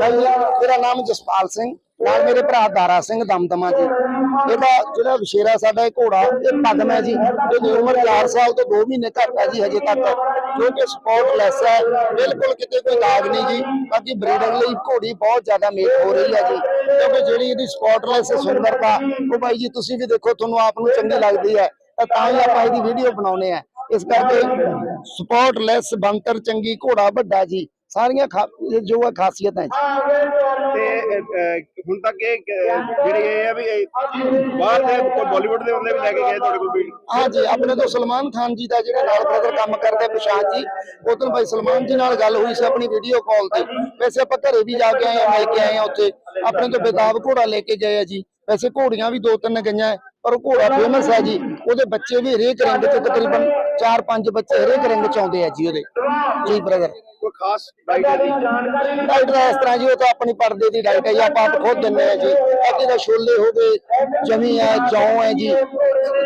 ਭਾਈ ਮੇਰਾ ਨਾਮ ਜਸਪਾਲ ਸਿੰਘ ਨਾਲ ਮੇਰੇ ਭਰਾ ਦਾਰਾ ਸਿੰਘ ਦਮਦਮਾ ਜੀ। ਇਹਦਾ ਜਿਹੜਾ ਵਿਸ਼ੇਰਾ ਸਾਡਾ ਇਹ ਘੋੜਾ, ਇਹ ਪਦਮ ਹੈ ਜੀ। ਇਹਦੀ ਉਮਰ 4 ਸਾਲ ਤੋਂ 2 ਮਹੀਨੇ ਘੱਟ ਹੈ ਜੀ ਹਜੇ ਤੱਕ। ਜੋ ਸਪੋਰਟਲੈਸ ਹੈ। ਬਿਲਕੁਲ ਕਿਤੇ ਕੋਈ ਦਾਗ ਨਹੀਂ ਜੀ। ਬਾਕੀ ਬਰੀਡਿੰਗ ਲਈ ਘੋੜੀ ਬਹੁਤ ਜ਼ਿਆਦਾ ਮੇਟ ਹੋ ਰਹੀ ਹੈ ਜੀ। ਕਿਉਂਕਿ ਜਿਹੜੀ ਇਹਦੀ ਸਪੋਰਟਲੈਸ ਸੁੰਦਰਤਾ, ਉਹ ਬਾਈ ਜੀ ਤੁਸੀਂ ਵੀ ਦੇਖੋ, ਤੁਹਾਨੂੰ ਆਪ ਨੂੰ ਚੰਗੀ ਲੱਗਦੀ ਹੈ। ਤਾਂ ਤਾਂ ਹੀ ਆਪਾਂ ਇਹਦੀ ਵੀਡੀਓ ਬਣਾਉਨੇ ਆ ਇਸ ਕਰਕੇ ਸਪੋਰਟਲੈਸ ਬੰਤਰ ਚੰਗੀ ਘੋੜਾ ਵੱਡਾ ਜੀ। ਸਾਰੀਆਂ ਜੋ ਹੈ ਖਾਸੀਅਤਾਂ ਤੇ ਹੁਣ ਤੱਕ ਇਹ ਜਿਹੜੀ ਇਹ ਹੈ ਵੀ ਬਾਹਰ ਦੇ ਕੋਈ ਬਾਲੀਵੁੱਡ ਦੇ ਬੰਦੇ ਵੀ ਲੈ ਕੇ ਗਏ ਤੁਹਾਡੇ ਕੋਲ ਵੀ ਹਾਂ ਜੀ ਆਪਣੇ ਤੋਂ ਸਲਮਾਨ ਖਾਨ ਜੀ ਦਾ ਜਿਹੜੇ ਨਾਲ ਬ੍ਰਦਰ ਕੰਮ ਕਰਦੇ ਆ ਪ੍ਰਸ਼ਾਂਤ ਜੀ ਉਦੋਂ ਭਾਈ ਸਲਮਾਨ ਜੀ ਨਾਲ ਗੱਲ ਹੋਈ ਸੀ ਆਪਣੀ ਵੀਡੀਓ ਕਾਲ ਤੇ। ਵੈਸੇ ਆਪਾਂ ਘਰੇ ਵੀ ਜਾ ਕੇ ਆਏ ਆ ਮਿਲ ਕੇ ਆਏ ਆ ਉੱਥੇ। ਆਪਣੇ ਤੋਂ ਬੇਦਾਬ ਘੋੜਾ ਲੈ ਕੇ ਗਏ ਆ ਜੀ। ਵੈਸੇ ਘੋੜੀਆਂ ਵੀ ਦੋ ਤਿੰਨ ਗਈਆਂ। ਉਹ ਘੋੜਾ ਫੇਮਸ ਹੈ ਜੀ। ਉਹਦੇ ਬੱਚੇ ਵੀ ਹਰੇਕ ਰਿੰਗ ਚ ਤਕਰੀਬਨ 4-5 ਬੱਚੇ ਹਰੇਕ ਰਿੰਗ ਚ ਆਉਂਦੇ ਆ ਜੀ ਉਹਦੇ। ਜੀ ਬ੍ਰਦਰ ਕੋਈ ਖਾਸ ਡਾਈਟ ਹੈ ਡਾਈਟ ਦਾ ਇਸ ਤਰ੍ਹਾਂ ਜੀ ਉਹ ਤਾਂ ਆਪਣੀ ਪਰਦੇ ਦੀ ਡਾਈਟ ਹੈ ਜੀ। ਆਪਾਂ ਆਪ ਖੁਦ ਦਿੰਦੇ ਆ ਜੀ। ਬਾਕੀ ਦਾ ਛੋਲੇ ਹੋ ਗਏ ਜਮੀ ਹੈ ਜੌਂ ਹੈ ਜੀ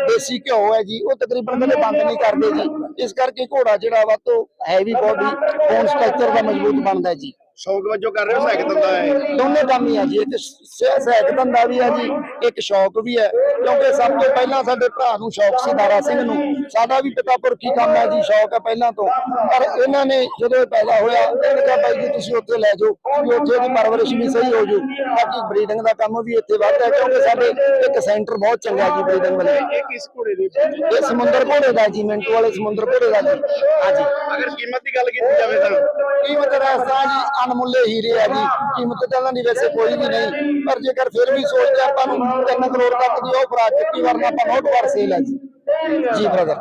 ਦੇਸੀ ਘਿਓ ਹੈ ਜੀ। ਉਹ ਤਕਰੀਬਨ ਕਦੇ ਬੰਦ ਨਹੀਂ ਕਰਦੇ ਜੀ। ਇਸ ਕਰਕੇ ਘੋੜਾ ਜਿਹੜਾ ਵਾ ਤੋਂ ਹੈਵੀ ਬਾਡੀ ਬੋਨ ਸਟਰਕਚਰ ਦਾ ਮਜ਼ਬੂਤ ਬਣਦਾ ਜੀ। ਸ਼ੌਕ ਵਜੋਂ ਕਰ ਰਹੇ ਹੋ ਸਾਈਕਲ ਦਾ ਹੈ ਦੋਨੇ ਕੰਮ ਹੀ ਆ ਜੀ ਇੱਕ ਸ- ਸਹਾਇਕ ਧੰਦਾ ਵੀ ਆ ਜੀ ਇੱਕ ਸ਼ੌਕ ਵੀ ਹੈ ਕਿਉਂਕਿ ਸਭ ਤੋਂ ਪਹਿਲਾਂ ਸਾਡੇ ਭਰਾ ਨੂੰ ਸ਼ੌਕ ਸੀ ਦਾਰਾ ਸਿੰਘ ਨੂੰ। ਸਾਡਾ ਵੀ ਪਿਤਾ ਪੁਰਖੀ ਕੰਮ ਹੈ ਜੀ ਸ਼ੌਕ ਹੈ ਪਹਿਲਾਂ ਤੋਂ। ਪਰ ਇਹਨਾਂ ਨੇ ਜਦੋਂ ਇਹ ਪੈਦਾ ਹੋਇਆ ਇਹਨੇ ਕਿਹਾ ਬਾਈ ਜੀ ਤੁਸੀਂ ਉੱਥੇ ਲੈ ਜਾਓ ਵੀ ਉੱਥੇ ਦੀ ਪਰਵਰਿਸ਼ ਵੀ ਸਹੀ ਹੋ ਜੂ। ਬਾਕੀ ਬਰੀਡਿੰਗ ਦਾ ਕੰਮ ਵੀ ਇੱਥੇ ਵੱਧਦਾ ਹੈ ਕਿਉਂਕਿ ਸਾਡੇ ਇੱਕ ਸੈਂਟਰ ਬਹੁਤ ਚੰਗਾ ਜੀ ਬਰੀਡਿੰਗ ਵਾਲੇ। ਇਹ ਕਿਸ ਘੋੜੇ ਦੀ ਇਹ ਸਮੁੰਦਰ ਘੋੜੇ ਦਾ ਜੀ ਮਿੰਟੂ ਵਾਲੇ ਸਮੁੰਦਰ ਘੋੜੇ ਦਾ ਜੀ। ਹਾਂਜੀ। ਅਗਰ ਕੀਮਤ ਦੀ ਗੱਲ ਕੀਤੀ ਜਾਵੇ ਤਾਂ? ਕੀਮਤ ਰਸਤਾ ਜੀ ਅਨਮੁੱਲੇ ਹੀਰੇ ਆ ਜੀ ਕੀਮਤ ਤਾਂ ਇਹਨਾਂ ਦੀ ਵੈਸੇ ਕੋਈ ਵੀ ਨਹੀਂ ਪਰ ਜੇਕਰ ਫਿਰ ਵੀ ਸੋਚਦੇ ਆਪਾਂ ਨੂੰ 3 ਕਰੋੜ ਤੱਕ ਦੀ ਉਹ ਫਰਾ ਚੁੱਕੀ ਵਰਨਾ ਆਪਾਂ ਨੋਟ ਪਰ ਸੇਲ ਹੈ ਜੀ। ਜੀ ਬ੍ਰਦਰ